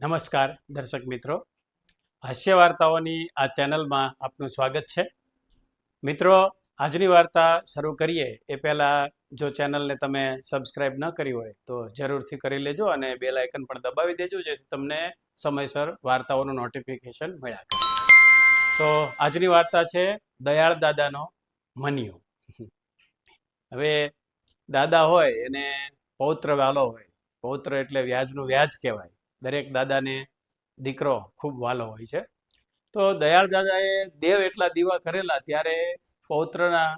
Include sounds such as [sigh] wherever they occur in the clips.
નમસ્કાર, દર્શક મિત્રો. હાસ્ય વાર્તાઓની આ ચેનલમાં આપનું સ્વાગત છે. મિત્રો, આજની વાર્તા શરૂ કરીએ. એ પહેલાં જો ચેનલને તમે સબસ્ક્રાઈબ ન કરી હોય, તો જરૂરથી કરી લેજો અને બે લાયકન પણ દબાવી દેજો, જેથી તમને સમયસર વાર્તાઓનું નોટિફિકેશન મળ્યા કરે. તો આજની વાર્તા છે, દયાળ દાદાનો મનિયો. હવે દાદા હોય, એને પૌત્ર વાલો હોય. પૌત્ર એટલે વ્યાજનું વ્યાજ કહેવાય. દરેક દાદાને દીકરો ખૂબ વાલો હોય છે. તો દયાળ દાદાએ દેવ એટલા દીવા કરેલા ત્યારે પૌત્રના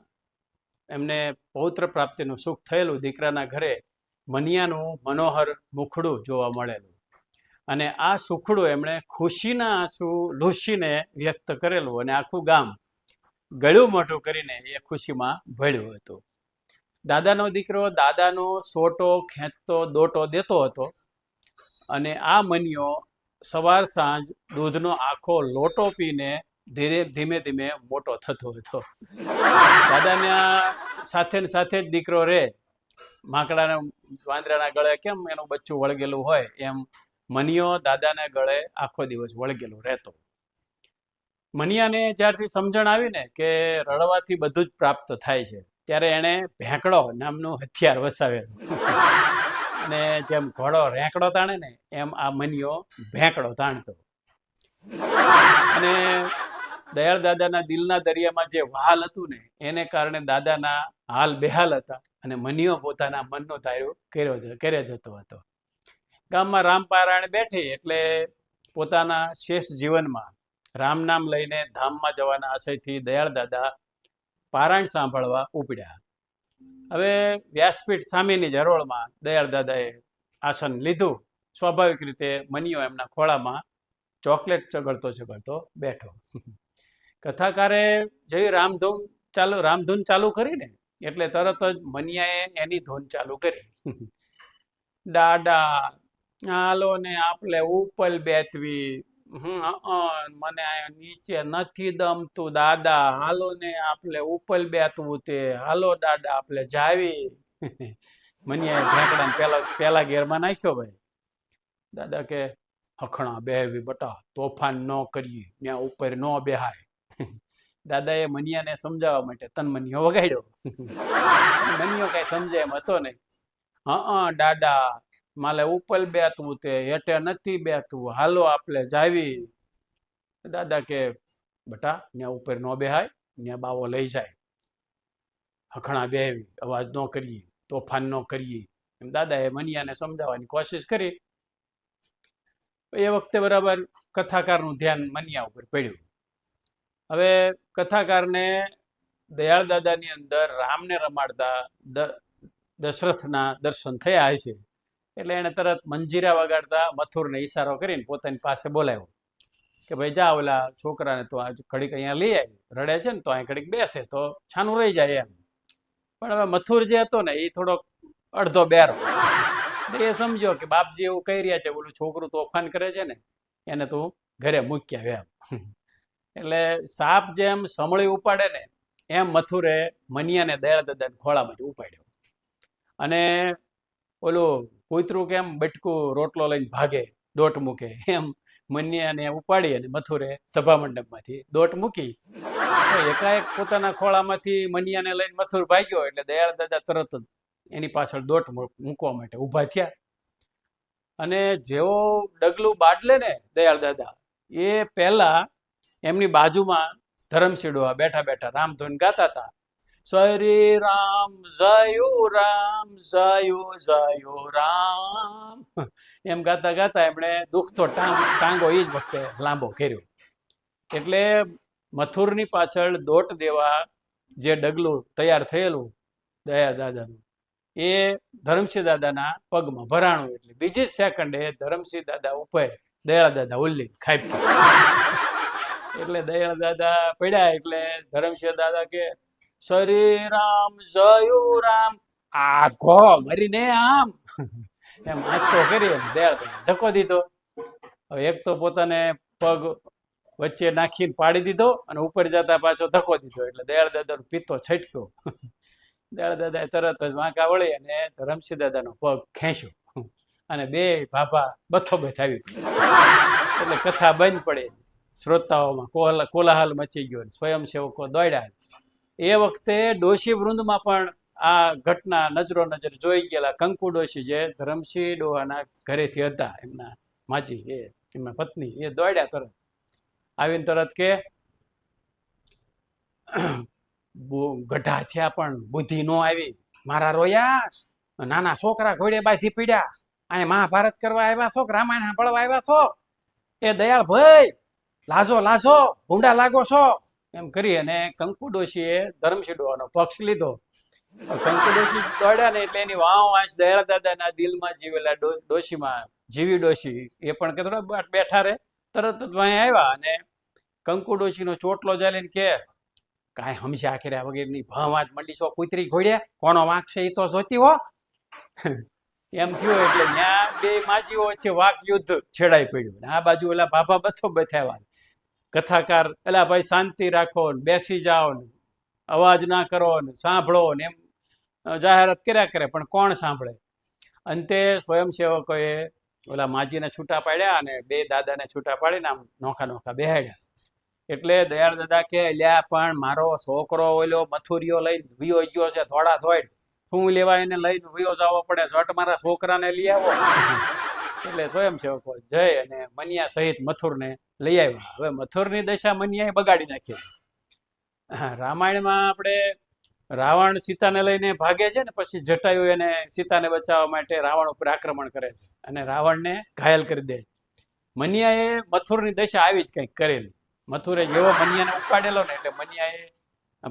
એમને પૌત્ર પ્રાપ્તિનું સુખ થયેલું દીકરાના ઘરે મનિયાનું મનોહર મુખડું જોવા મળેલું. અને આ સુખડું એમણે ખુશીના આંસુ લૂસીને વ્યક્ત કરેલું અને આખું ગામ ગળ્યું મોટું કરીને એ ખુશીમાં ભળ્યું હતું. દાદાનો દીકરો દાદાનો સોટો ખેંચતો દોટો દેતો હતો. અને આ મનીયો સવાર સાંજ દૂધનો આખો લોટો પીને ધીરે ધીમે ધીમે મોટો થતો હતો. દાદાને સાથે ને સાથે જ દીકરો રે. માકડાના વાંદરાના ગળે કેમ એનું બચ્ચું વળગેલું હોય એમ મનિયો દાદાના ગળે આખો દિવસ વળગેલું રહેતો. મનિયાને જ્યારથી સમજણ આવી ને કે રડવાથી બધું જ પ્રાપ્ત થાય છે, ત્યારે એણે ભેંકડો નામનું હથિયાર વસાવેલું. અને જેમ ઘોડો રેંકડો તાણે ને, એમ આ મનિયો ભેંકડો તાણતો. અને દયાળ દાદાના દિલના દરિયામાં જે વહાલ હતું ને, એને કારણે દાદાના હાલ બેહાલ હતા અને મનિયો પોતાના મનનો ધાર્યો કર્યો કરે જતો હતો. ગામમાં રામપારાયણ બેઠી એટલે પોતાના શેષ જીવનમાં રામ નામ લઈને ધામમાં જવાના આશયથી દયાળ દાદા પારાયણ સાંભળવા ઉપડ્યા. હવે વ્યાસપીઠ સામેની જ હરોળમાં દયાળ દાદાએ આસન લીધું. સ્વાભાવિક રીતે મનીયો એમના ખોળામાં ચોકલેટ ચગડતો ચગડતો બેઠો. કથાકારે જેવી રામધૂન ચાલુ રામધૂન ચાલુ કરી ને એટલે તરત જ મનિયાએ એની ધૂન ચાલુ કરી. દાડા હાલો ને આપણે ઉપલ અં, મને નીચે નથી દમતું, દાદા. હાલો ને આપણે ઉપર બેઠવું તે. હાલો, દાદા આપણે જાવી. [laughs] મને ઢેકડા પેલા પેલા ગેરમાં નાખ્યો ભાઈ. દાદા કે, હખણા બેહવી બટા, તોફાન ન કરીએ ત્યાં ઉપર ન બેહાય. [laughs] દાદાએ મનિયાને સમજાવવા માટે તન મનિયો વગાડ્યો. [laughs] મનિયો કઈ સમજે એમ હતો નહીં. હા, દાદા. માલે ઉપર બેઠવું તે, હેઠે નથી બેઠવું હાલો આપણે જાવી. દાદા કે, બટા ને ઉપર ન બેહાય ને બાવો લઈ જાય. હખણા બેહવી, અવાજ ન કરીએ, તોફાન ન કરીએ. એમ દાદાએ મનિયાને સમજાવવાની કોશિશ કરી. એ વખતે બરાબર કથાકારનું ધ્યાન મનિયા ઉપર પડ્યું. હવે કથાકારને દયાળ દાદાની અંદર રામને રમાડતા દશરથના દર્શન થયા હશે. એટલે એણે તરત મંજીરા વગાડતા મથુરને ઈશારો કરીને પોતાની પાસે બોલાવ્યો કે ભાઈ, જા ઓલા છોકરાને તો આજ ઘડીક અહીંયા લઈ આવી રડે છે ને તો અહીં ઘડીક બેસે, તો છાનું રહી જાય એમ. પણ હવે મથુર જે હતો ને એ થોડોક અડધો બેરો. એ સમજ્યો કે બાપજી એવું કહી રહ્યા છે, ઓલું છોકરું તોફાન કરે છે ને, એને તું ઘરે મૂકી આવે એમ. એટલે સાપ જેમ સમળી ઉપાડે ને, એમ મથુરે મનિયાને દયા દદાને ખોળામાંથી ઉપાડ્યો. અને ઓલું કૂતરું કેમ બટકું રોટલો લઈને ભાગે, દોટ મૂકે? એમ મન્યાને ઉપાડી અને મથુરે સભા મંડપમાંથી દોટ મૂકી. એકાએક પોતાના ખોળામાંથી મનિયાને લઈને મથુર ભાગ્યો એટલે દયાળ દાદા તરત જ એની પાછળ દોટ મૂક- મૂકવા માટે ઊભા થયા. અને જેવો ડગલું બાટલે ને દયાળ દાદા, એ પહેલા એમની બાજુમાં ધરમશીડવા બેઠા બેઠા રામધૂન ગાતા હતા. શ્રી રામ જયો રામ જયો જયો રામ એમ ગાતા ગાતા એમણે દુખતો ટાંગ, ટાંગો એ જ વખતે લાંબો કર્યો. એટલે મથુરની પાછળ દોટ દેવા જે ડગલું તૈયાર થયેલું દયા દાદાનું, એ ધરમસિંહ દાદાના પગમાં ભરાણું એટલે બીજી સેકન્ડે ધરમસિંહ દાદા ઉપર દયાળ દાદા ઉલ્લી ખાઈ [laughs] એટલે દયાળ દાદા પડ્યા એટલે ધરમસિંહ દાદા કે શ્રી રામ, જયુ રામ. આઘો મરીને આમ. એમ આંચકો કરી ધક્કો દીધો. હવે એક તો પોતાને પગ વચ્ચે નાખીને પાડી દીધો અને ઉપર જતા પાછો ધક્કો દીધો. એટલે દયાળ દાદાનો પિત્તો છટક્યો. દયાળ દાદાએ તરત જ વાંકા વળી અને ધરમસિંહ દાદાનો પગ ખેંચ્યો. અને બે ભાભા બથો બથ આવી એટલે કથા બંધ પડે. શ્રોતાઓમાં કોલા કોલાહલ મચી ગયો સ્વયંસેવકો દોડ્યા. એ વખતે ડોશી વૃંદમાં પણ આ ઘટના નજરો નજર જોઈ ગયેલા કંકુ ડોશી જે ધરમસિંહ ડોહાના ઘરેથી હતા, એમના માજી, એ એમના પત્ની, એ દોડ્યા તરત. આવીને તરત કે ગઢા થયા પણ બુદ્ધિ નો આવી. મારા રોયા નાના છોકરા ઘોડે બાથી પીડ્યા. અહીં મહાભારત કરવા આવ્યા છો રામાયણ સાંભળવા આવ્યા છો? એ દયાળ ભાઈ લાજો લાજો, ભૂંડા લાગો છો? એમ કરી અને કંકુ ડોશીએ ડોહાનો પક્ષ લીધો. કંકુ ડોશી દોડ્યા ને એટલે એની વાવ વાંચ દયા દાદાના દિલમાં જીવેલા ડોશીમાં જીવી ડોશી. એ પણ કે થોડા બેઠા રે તરત જ અહીં આવ્યા અને કંકુ ડોશીનો ચોટલો ચાલીને કે, કાંઈ હમશા આખરે વગેરેની ભાવાજ મંડી છો? કુતરી ઘોડ્યા? કોનો વાંક છે એ તો જોતી હો. એમ થયું એટલે ત્યાં બે માજીઓ વચ્ચે વાક યુદ્ધ છેડાઈ પડ્યું. આ બાજુ ઓલા ભાભા બથો બથાવ્યા કથાકાર એલા ભાઈ, શાંતિ રાખો ને, બેસી જાઓ ને, અવાજ ના કરો ને, સાંભળો ને, એમ જાહેરાત કર્યા કરે, પણ કોણ સાંભળે? અંતે સ્વયંસેવકોએ ઓલા માજીને છૂટા પાડ્યા અને બે દાદાને છૂટા પાડીને આમ નોખા નોખા બેહાડ્યા. એટલે દયાળ દાદા કે લ્યા પણ મારો છોકરો ઓલો મથુરીઓ લઈને ભૂયો ગયો છે થોડા થોડ હું લેવા એને લઈને ભૂયો જવો પડે, ઝટ મારા છોકરાને લઈ આવો. એટલે સ્વયંસેવકો જય અને મનિયા સહિત મથુરને લઈ આવ્યા. હવે મથુરની દશા મનિયાએ બગાડી નાખી. રામાયણમાં આપણે રાવણ સીતાને લઈને ભાગે છે ને, પછી જટાયુ એને સીતાને બચાવવા માટે રાવણ ઉપર આક્રમણ કરે છે અને રાવણને ઘાયલ કરી દે. મનિયાએ મથુરની દશા આવી જ કંઈક કરેલી. મથુરે જેવો મનિયાને ઉપાડેલો ને, એટલે મનિયાએ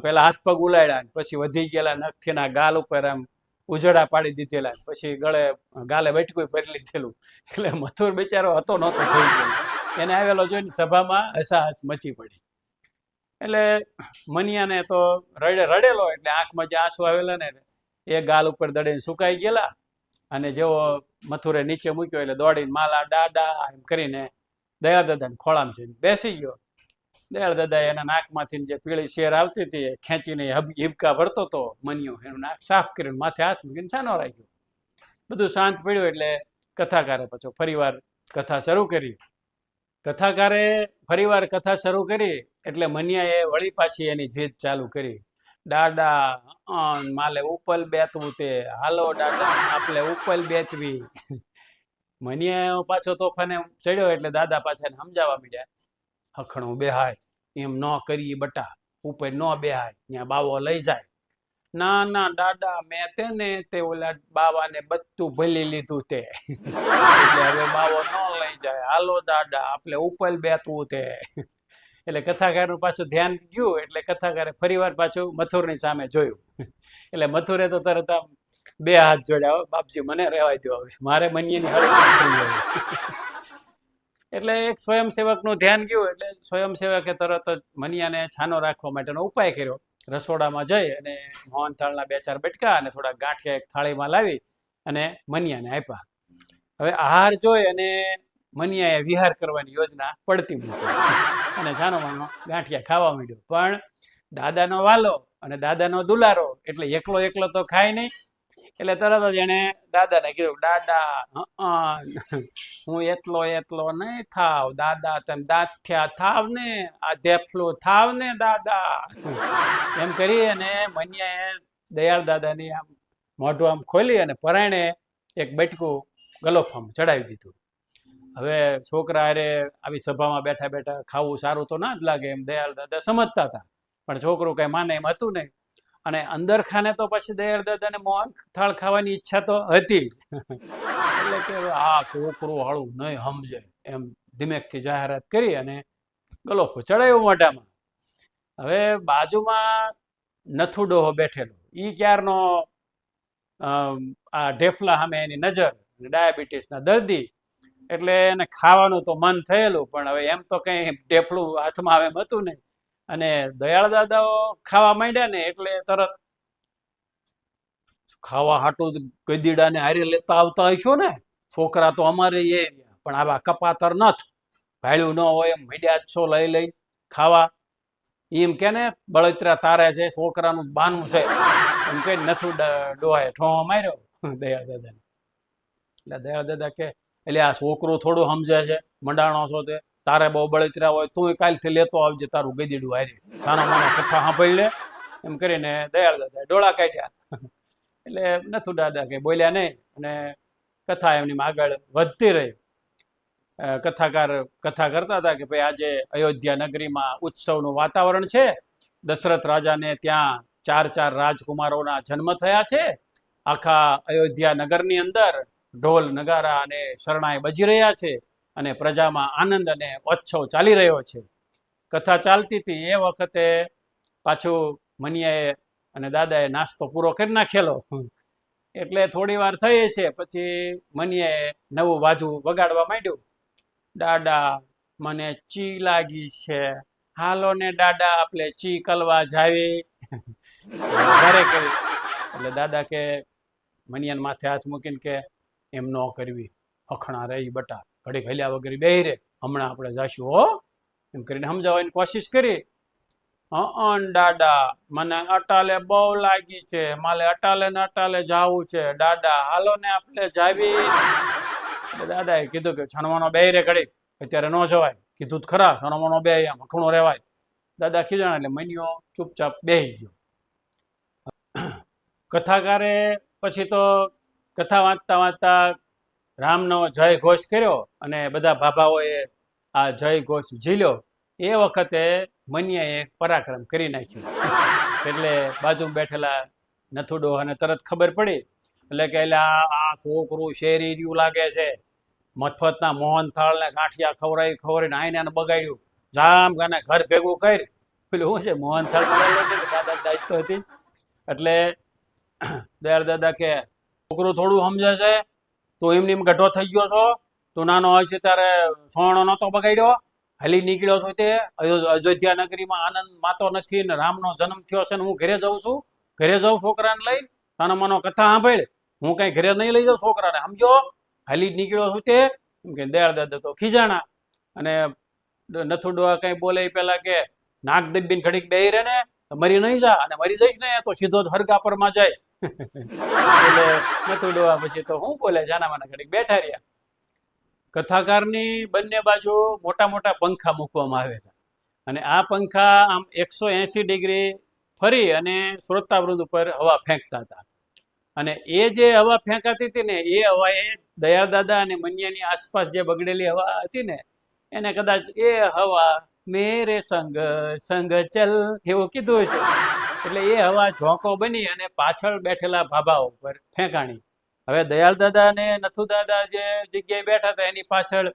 પેલા હાથ પગ ઉલાડ્યા પછી વધી ગયેલા નખથીના ગાલ ઉપર આમ ઉજળા પાડી દીધેલા પછી ગળે ગાલે બેઠકું ભરી લીધેલું. એટલે મથુર બિચારો હતો, નહોતો થઈ ગયો. એને આવેલો જોઈને સભામાં હસાહસ મચી પડી. એટલે મનિયાને તો રડે, રડેલો એટલે આંખમાં જે આંસુ આવેલા ને એ ગાલ ઉપર દડીને સુકાઈ ગયેલા. અને જેવો મથુરે નીચે મૂક્યો એટલે દોડીને માલા ડાડા એમ કરીને દયા દાદાને ખોળામાં જઈને બેસી ગયો. દયાળ દાદા એના નાકમાંથી જે પીળી શેર આવતી હતી ખેંચીને હિબકા ભરતો હતો મનિયો. એનું નાક સાફ કરીને માથે હાથ મૂકીને છાનો રાખ્યો. બધું શાંત પડ્યું એટલે કથાકારે પછી ફરીવાર કથા શરૂ કરી. કથાકારે ફરીવાર કથા શરૂ કરી એટલે મનિયાએ વળી પાછી એની જીદ ચાલુ કરી. અન માલે ઉપલ બેતવું તે. હાલો દાડા આપણે ઉપલ બેચવી મનિયા પાછો તોફાને ચડ્યો એટલે દાદા પાછા સમજાવવા માંડ્યા. હખણું બેહાય, એમ ન કરીએ બટા, ઉપર ન બેહાય ત્યાં બાવો લઈ જાય. ના ના, દાદા, મેં તેને તે ઓલા બાવાને બધું ભલી લીધું તે. હવે બાવો ન લઈ જાય. હાલો, દાદા, આપણે ઉપર બેઠવું તે. એટલે કથાકારનું પાછું ધ્યાન ગયું, એટલે કથાકારે ફરીવાર પાછું મથુરની સામે જોયું. એટલે મથુરે તો તરત બે હાથ જોડ્યા બાપજી, મને રહેવાય દો હવે. મારે મન્યની હરકત થઈ ગઈ." એટલે એક સ્વયંસેવકનું ધ્યાન ગયું એટલે સ્વયંસેવકે તરત જ મનિયાને છાનો રાખવા માટેનો ઉપાય કર્યો. રસોડામાં જઈ અને મોહનથાળના બે ચાર બટકા અને થોડા ગાંઠિયા એક થાળીમાં લાવી અને મનિયાને આપ્યા. હવે આહાર જોઈ અને મનિયાએ વિહાર કરવાની યોજના પડતી મૂકી. અને છાનો માનો ગાંઠિયા ખાવા માંડ્યો. પણ દાદાનો વાલો અને દાદાનો દુલારો એટલે એકલો એકલો તો ખાય નહીં. એટલે તરત જ એને દાદાને કીધું, દાદા, હું એટલો એટલો નહીં થાવ, દાદા, તમે દાંથ્યા થાવ ને, આ ધેફલું થાવ ને, દાદા. એમ કરી અને મનિયાએ દયાળ દાદાની આમ મોઢું આમ ખોલી અને પરાયણે એક બટકું ગલોફામ ચડાવી દીધું. હવે છોકરા અરે આવી સભામાં બેઠા બેઠા ખાવું સારું તો ના જ લાગે એમ દયાળ દાદા સમજતા હતા. પણ છોકરું કઈ માને એમ હતું નહીં. અને અંદર ખાને તો પછી દયાળ દાદાને મોહન થાળ ખાવાની ઈચ્છા તો હતી એટલે કે આ છોકરો હાળું નહીં સમજે એમ ધીમેકથી જાહેરાત કરી અને ગલોફો ચડાયો મોઢામાં. હવે બાજુમાં નથુ ડોહો બેઠેલો. ઈ ક્યારનો આ ઢેફલા સામે એની નજર ડાયાબિટીસના દર્દી. એટલે એને ખાવાનું તો મન થયેલું, પણ હવે એમ તો કંઈ ઢેફલું હાથમાં આવે એમ હતું નહીં. અને દયાળ દાદાઓ ખાવા માંડ્યા ને એટલે તરત ખાવા હાટું ગદીડા ગદીડાને હારે લેતા આવતા હશો ને? છોકરા તો અમારે એ. પણ આવા કપાતર નથ. ભાડ્યું ન હોય એમ મીડિયા છો લઈ લઈ ખાવા. એમ કે ને, બળતરા તારે છે, છોકરાનું બાનું છે. એમ કઈ નથી ડોહાએ ઠોહો માર્યો દયાળ દાદાને. એટલે દયાળ દાદા કે એટલે આ છોકરો થોડું સમજે છે, મંડાણો છો તે. તારે બહુ બળતરા હોય, તું કાલથી લેતો આવજે તારું ગદીડું હારી. નાના માનો કથા સાંભળી લે. એમ કરીને દયાળ દાદા ડોળા કાઢ્યા. એટલે નથુ દાદા કે બોલ્યા નહીં. અને કથા એમની આગળ વધતી રહી. કથાકાર, કથા કરતા હતા કે ભાઈ આજે અયોધ્યા નગરીમાં ઉત્સવનું વાતાવરણ છે. દશરથ રાજાને ત્યાં ચાર ચાર રાજકુમારોના જન્મ થયા છે. આખા અયોધ્યા નગરની અંદર ઢોલ, નગારા અને શરણાઈ બજી રહ્યા છે. અને પ્રજામાં આનંદ અને ઉત્સવ ચાલી રહ્યો છે. કથા ચાલતી હતી એ વખતે પાછું મનિયાએ અને દાદાએ નાસ્તો પૂરો કરી નાખેલો. એટલે થોડી વાર થઈ છે, પછી મનિયાએ નવું બાજુ વગાડવા માંડ્યું. દાદા, મને ચી લાગી છે? હાલો ને દાદા, આપણે ચી કલવા જાવી. ઘરે કરી એટલે દાદા કે, મનિયાન માથે હાથ મૂકીને કે, એમ ન કરવી, અખણા રહી બટા. ઘડીક હલ્યા વગર બે રે હમણાં આપણે જાશું, હો. એમ કરીને સમજાવવાની કોશિશ કરી. અન દાદા, મને અટાલે બહુ લાગી છે. મારે અટાલે ને અટાલે જાવું છે. દાદા, હાલો ને આપણે જાવી. દાદા દાદાએ કીધું કે છાણવાનો બે રે ઘડી. અત્યારે ન જવાય. કીધું તો ખરા, છણવાનો બે આમ અખણો રહેવાય. દાદા ખીજાણા એટલે મન્યો ચૂપચાપ બેહી ગયો. કથાકારે પછી તો કથા વાંચતા વાંચતા રામનો જય ઘોષ કર્યો અને બધા ભાભાઓએ આ જય ઘોષ ઝીલ્યો. એ વખતે મનિયાએ એક પરાક્રમ કરી નાખ્યું. એટલે બાજુ બેઠેલા નથુડો અને તરત ખબર પડી. એટલે કે એટલે આ છોકરું શેરી રહ્યું લાગે છે. મફતના મોહનથાળ ને ગાંઠિયા ખવડાવી ખવડાવીને આઈને બગાડ્યું. જામ ગાને ઘર ભેગું કરી પેલું શું છે, મોહનથાળ? દાદા દાયિત્વ હતી એટલે દયાળ દાદા કે છોકરું થોડું સમજે છે. તું એમની એમ ગઢો થઈ ગયો છો? તો નાનો હોય છે ત્યારે સોણો નહોતો બગાડ્યો? હલી નીકળ્યો છું તે? અયોધ્યા નગરીમાં આનંદ માતો નથી ને રામનો જન્મ થયો છે ને હું ઘરે જાઉં છું? ઘરે જાઉં છોકરાને લઈને? તને મનો કથા સાંભળ. હું કઈ ઘરે નહીં લઈ જાઉં છોકરાને, સમજો? હાલી નીકળ્યો છું તે? એમ કે દયાળ દાદા, તો ખીજાણા. અને નથુડવા કઈ બોલે પેલા કે નાક દબીને ઘડીક બે રહે ને મરી નહીં જા. અને મરી જઈશ ને, તો સીધો જ હરગાપરમાં જાય. એટલે નથુ ડોહા પછી તો હું બોલે જાના માના ઘડીક બેઠા રહ્યા. કથાકારની બંને બાજુ મોટા મોટા પંખા મૂકવામાં આવેલા અને આ પંખા આમ એકસો એંસી ડિગ્રી ફરી અને શ્રોતાવૃંદ ઉપર હવા ફેંકતા હતા. અને એ જે હવા ફેંકાતી હતી ને એ હવાએ એ દાદા અને મન્યાની આસપાસ જે બગડેલી હવા હતી ને, એને કદાચ એ હવા મેરે સંગ સંગ ચલ, એવું કીધું છે એટલે એ હવા ઝોંકો બની અને પાછળ બેઠેલા ભાભા ઉપર ફેંકાણી. હવે દયાળ દાદા ને નથુ દાદા જે જગ્યાએ બેઠા હતા, એની પાછળ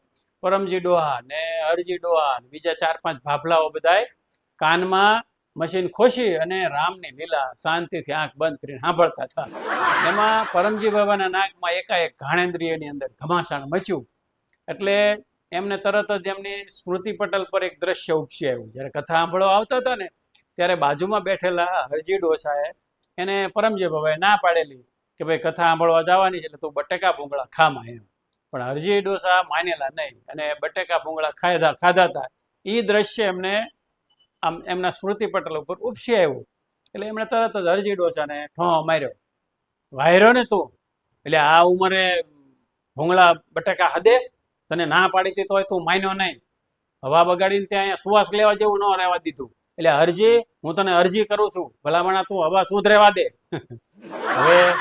પરમજી ડોહા ને હરજી ડોહા બીજા ચાર પાંચ ભાભલાઓ બધાય કાનમાં મશીન ખોશી અને રામની લીલા શાંતિથી આંખ બંધ કરીને સાંભળતા હતા. એમાં પરમજી બાબાના નાકમાં એકાએક ઘાણેન્દ્રિયની અંદર ઘમાસાણ મચ્યું. એટલે એમને તરત જ એમની સ્મૃતિ પટલ પર એક દ્રશ્ય ઉપસી આવ્યું. જ્યારે કથા સાંભળવા આવતા હતા ને ત્યારે બાજુમાં બેઠેલા હરજી ડોસાએ એને પરમજી બાબાએ ના પાડેલી કે ભાઈ કથા સાંભળવા જવાની છે એટલે તું બટેકા ભૂંગળા ખામાં એમ. પણ હરજી ડોસા માનેલા નહીં અને બટેકા ભૂંગળા ખાધા ખાધા હતા એ દ્રશ્ય એમને આમ એમના સ્મૃતિ પટલ ઉપર ઉપસી આવ્યું. એટલે એમણે તરત જ હરજી ડોસાને ઠો માર્યો. વાયરો ને તું, એટલે આ ઉંમરે ભૂંગળા બટેકા હદે? તને ના પાડી હતી તોય તું માન્યો નહીં. હવા બગાડીને ત્યાં અહીંયા સુવાસ લેવા જેવું ન રહેવા દીધું. એટલે અરજી, હું તને અરજી કરું છું. ભલામણા, તું હવા સુધરેવા દે. હવે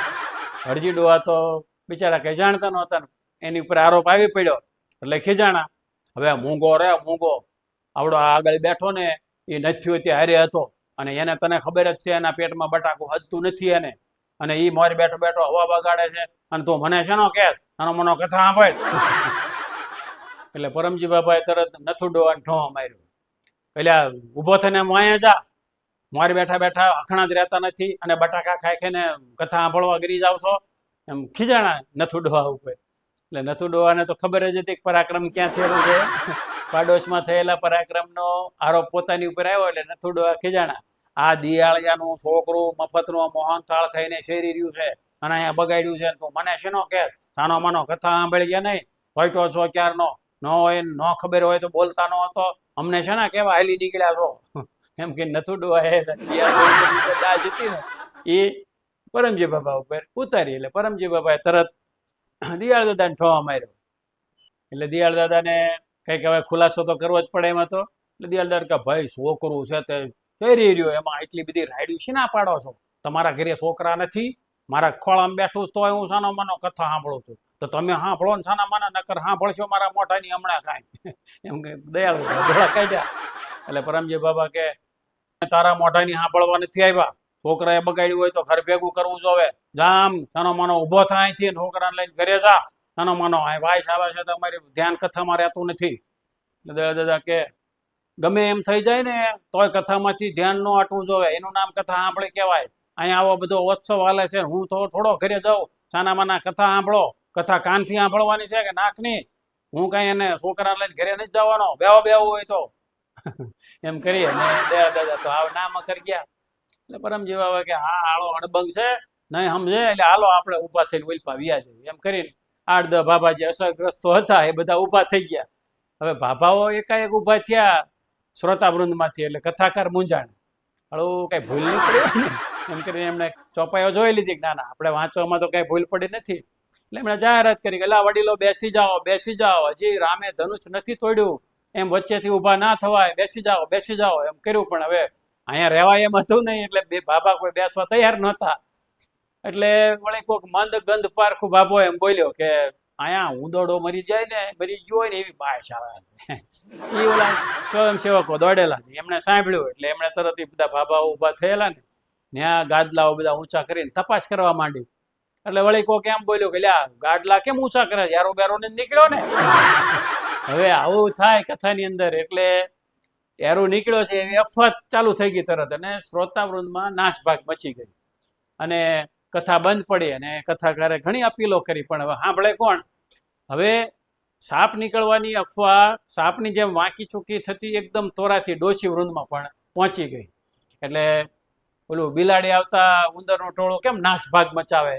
હરજી ડોહા તો બિચારા કે જાણતા નહોતા એની ઉપર આરોપ આવી પડ્યો. એટલે ખીજાણા હવે મૂંગો રે મૂંગો. આવડો આગળ બેઠો ને, એ નથી તે હારે હતો. અને એને તને ખબર જ છે, એના પેટમાં બટાકું હજતું નથી એને. અને એ મોર બેઠો બેઠો હવા બગાડે છે. અને તું મને શેનો કે આનો મનો કથા સાંભળ. [laughs] એટલે પરમજી બાબાએ તરત નથુ ડોહાને ઠો માર્યું. એટલે ઊભો થઈને મોયા જા. મારે બેઠા બેઠા અખણા જ રહેતા નથી અને બટાકા ખાઈ ખાઈને કથા સાંભળવા ગરી જાવ છો. એમ ખીજાણા નથુ ડોહા ઉપર. એટલે નથુ ડોહાને તો ખબર જ હતી પરાક્રમ ક્યાં થયેલો છે. પાડોશમાં થયેલા પરાક્રમનો આરોપ પોતાની ઉપર આવ્યો એટલે નથુ ડોહા ખીજાણા. આ દિયાળિયાનું છોકરું મફતનું મોહનથાળ ખાઈને શેરી રહ્યું છે અને અહીંયા બગાડ્યું છે. તું મને શેનો કે સાનો માનો કથા સાંભળી ગયા નહીં હોયટો છો ક્યારનો? ન હોય ન ખબર હોય તો બોલતા ન હતો. અમને છે ને કેવા હાલી નીકળ્યા છો? એમ કે નથુ ડોવાય જતી ને એ પરમજી બાબા ઉપર ઉતારી એટલે પરમજી બાબાએ તરત દિયાળ દાદાને ઠોવા માર્યો. એટલે દિયાળ દાદાને કંઈક હવે ખુલાસો તો કરવો જ પડે એમાં તો. એટલે દિયાળ દાદા કે, ભાઈ, છોકરું છે તે પહેરી રહ્યો, એમાં એટલી બધી રાયડ્યું છે ના પાડો છો? તમારા ઘરે છોકરા નથી, મારા ખોળામાં બેઠું તોય હું સાનો માનો કથા સાંભળું છું. તો તમે સાંભળો ને છાના માના, નકર હા ભળશો મારા મોઢાની હમણાં કાંઈ. એમ કે દયાળ દોડા કાઢ્યા. એટલે પરમજી બાબા કે તારા મોઢાની સાંભળવા નથી આવ્યા. છોકરાએ બગાડ્યું હોય તો ઘર ભેગું કરવું જોવે. જામ છાનો માનો ઊભો થાય અહીંથી છોકરાને લઈને ઘરે જા. સાનો માનો, આ વાઈસ આવે છે તમારી ધ્યાન કથામાં રહેતું નથી. દયા દાદા કે, ગમે એમ થઈ જાય ને, તોય કથામાંથી ધ્યાન ન હટવું જોવે. એનું નામ કથા સાંભળી કહેવાય. અહીંયા આવો બધો ઉત્સવ હાલે છે હું તો થોડો ઘરે જાઉં. છાના માના કથા સાંભળો કથા કાનથી સાંભળવાની છે કે નાકની હું કાંઈ એને છોકરા લઈને ઘરે નથી જવાનો? બેવો બેવું હોય તો. [laughs] એમ કરીએ. તો આવ નામ કરી ગયા. એટલે પરમ જેવા કે હા, આળો અણબંગ છે, નહીં સમજે? એટલે હાલો આપણે ઊભા થઈને ઉલ્પા વ્યા જઈએ. એમ કરીને આઠ, દસ ભાભા જે અસરગ્રસ્તો હતા એ બધા ઊભા થઈ ગયા. હવે ભાભાઓ એકાએક ઊભા થયા શ્રોતા વૃંદમાંથી એટલે કથાકાર મૂંઝાણ. હળવું કઈ ભૂલ નહીં પડી એમ કરીને એમણે ચોપાઈઓ જોઈ લીધી ના ના, આપણે વાંચવામાં તો કઈ ભૂલ પડી નથી. એટલે એમણે જાહેરાત કરી કે, લા, વડીલો, બેસી જાઓ બેસી જાઓ. હજી રામે ધનુષ નથી તોડ્યું. એમ વચ્ચેથી ઊભા ના થવાય. બેસી જાઓ બેસી જાઓ. એમ કર્યું, પણ હવે અહીંયા રહેવાય એમ હતું નહીં, એટલે બે બાબા કોઈ બેસવા તૈયાર નહોતા. એટલે વળી કોઈક મંદ ગંધ પારખું બાબો એમ બોલ્યો કે, અહીંયા ઉંદોડો મરી જાય ને, મરી ગયો હોય ને એવી બાશ આવે. એ ઓલા સ્વયંસેવકો દોડેલા એમણે સાંભળ્યું, એટલે એમણે તરત બધા બાબાઓ ઊભા થયેલા ને. ત્યાં ગાદલાઓ બધા ઊંચા કરીને તપાસ કરવા માંડી એટલે વળી કોક એમ બોલ્યો કે લ્યા, ગાડલા કેમ ઊંચા કરે? યારો બેરો ને નીકળ્યો ને. હવે આવું થાય કથાની અંદર, એટલે એરો નીકળ્યો છે એવી અફવાત ચાલુ થઈ ગઈ તરત અને શ્રોતાવૃંદમાં નાશભાગ મચી ગઈ. અને કથા બંધ પડી અને કથાકારે ઘણી અપીલો કરી, પણ હવે સાંભળે કોણ? હવે સાપ નીકળવાની અફવા, સાપની જેમ વાંકી ચૂકી થતી એકદમ તોરાથી ડોશી વૃંદમાં પણ પહોંચી ગઈ. એટલે ઓલું બિલાડી આવતા ઉંદરનો ટોળો કેમ નાશ ભાગ મચાવે?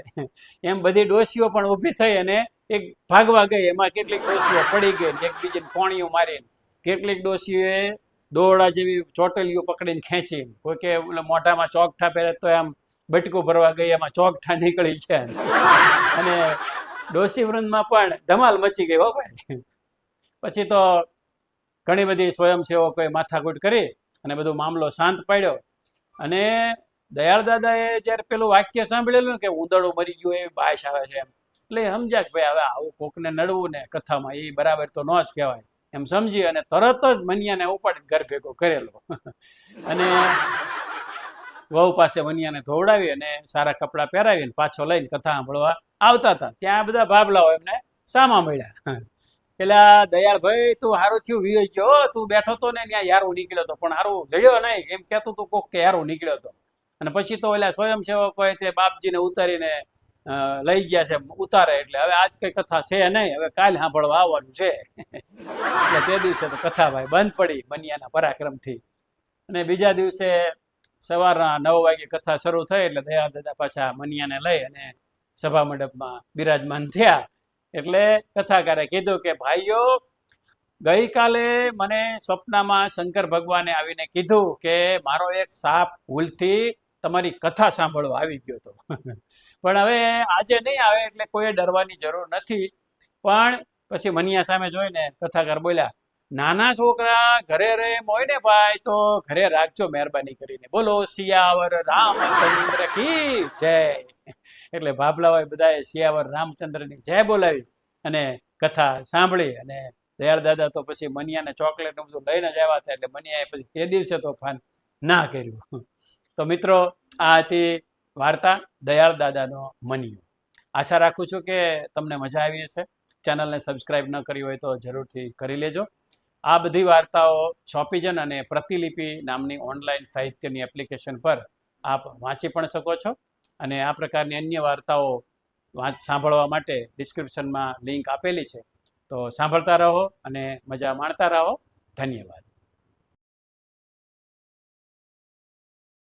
એમ બધી ડોશીઓ પણ ઊભી થઈ અને એક ભાગવા ગઈ. એમાં કેટલીક ડોશીઓ પડી ગઈ એકબીજીને પોણીઓ મારીને. કેટલીક ડોશીઓએ દોરડા જેવી ચોટલીઓ પકડીને ખેંચી. કોઈ કે ઓલા મોઢામાં ચોકઠા પહેરે તો એમ બટકું ભરવા ગઈ, એમાં ચોકઠા નીકળી ગયા. અને ડોશી વૃંદમાં પણ ધમાલ મચી ગઈ હો ભાઈ. પછી તો ઘણી બધી સ્વયંસેવકોએ માથાકૂટ કરી અને બધો મામલો શાંત પાડ્યો. અને દયાળ દાદાએ જ્યારે પેલું વાક્ય સાંભળેલું ને કે ઉંદરડું મરી ગયો એ બાશ આવે છે એમ. એટલે સમજ્યા કે ભાઈ હવે આવું કોકને નડવું ને કથામાં એ બરાબર તો ન જ કહેવાય. એમ સમજી અને તરત જ મનિયાને ઉપાડી ઘર ભેગો કરેલો. [laughs] અને વહુ પાસે મનિયાને ધોવડાવી અને સારા કપડાં પહેરાવીને પાછો લઈને કથા સાંભળવા આવતા હતા. ત્યાં બધા ભાભલાઓ એમને સામા મળ્યા. પેલા દયાળભાઈ, તું હારું થયું વિયો ગયો તું બેઠો તો ને ત્યાં યારું નીકળ્યો હતો પણ હારું જડ્યો નહીં. એમ કહેતું તું કોક કે યારું નીકળ્યો હતો અને પછી તો એટલે સ્વયંસેવક હોય તે બાપજીને ઉતારીને લઈ ગયા છે, ઉતારે એટલે હવે આજ કઈ કથા છે નહીં, હવે કાલ સાંભળવા આવવાનું છે. એટલે તે દિવસે તો કથા ભાઈ બંધ પડી બનિયાના પરાક્રમથી. અને બીજા દિવસે સવારના નવ વાગે કથા શરૂ થઈ એટલે દયા દાદા પાછા મનિયાને લઈ અને સભા મંડપમાં બિરાજમાન થયા. એટલે કથાકારે કીધું કે, ભાઈઓ, ગઈકાલે મને સ્વપ્નમાં શંકર ભગવાને આવીને કીધું કે, મારો એક સાપ ભૂલથી તમારી કથા સાંભળવા આવી ગયો હતો. [laughs] પણ હવે આજે નહીં આવે એટલે કોઈ ડરવાની જરૂર નથી. પણ પછી મનિયા સામે જોઈને કથાકાર બોલ્યા, નાના છોકરા, ઘરે રે હોય ને ભાઈ, તો ઘરે રાખજો મહેરબાની કરીને. બોલો સિયાવર રામચંદ્ર કી જય. એટલે ભાભલાઓએ બધાએ સિયાવર રામચંદ્રની જય બોલાવી અને કથા સાંભળી અને દયાળ દાદા તો પછી મનિયાને ચોકલેટ બધું લઈને જ આવ્યા હતા એટલે મનિયાએ પછી તે દિવસે તોફાન ના કર્યું. તો મિત્રો, આ હતી વાર્તા દયાળ દાદાનો મનિયો. આશા રાખું છું કે તમને મજા આવી હશે. ચેનલને સબસ્ક્રાઈબ ન કરી હોય તો જરૂરથી કરી લેજો. આ બધી વાર્તાઓ શોપીજન અને પ્રતિલિપિ નામની ઓનલાઈન સાહિત્યની એપ્લિકેશન પર આપ વાંચી પણ શકો છો. અને આ પ્રકારની અન્ય વાર્તાઓ વાંચ, સાંભળવા માટે ડિસ્ક્રિપ્શનમાં લિંક આપેલી છે. તો સાંભળતા રહો અને મજા માણતા રહો. ધન્યવાદ.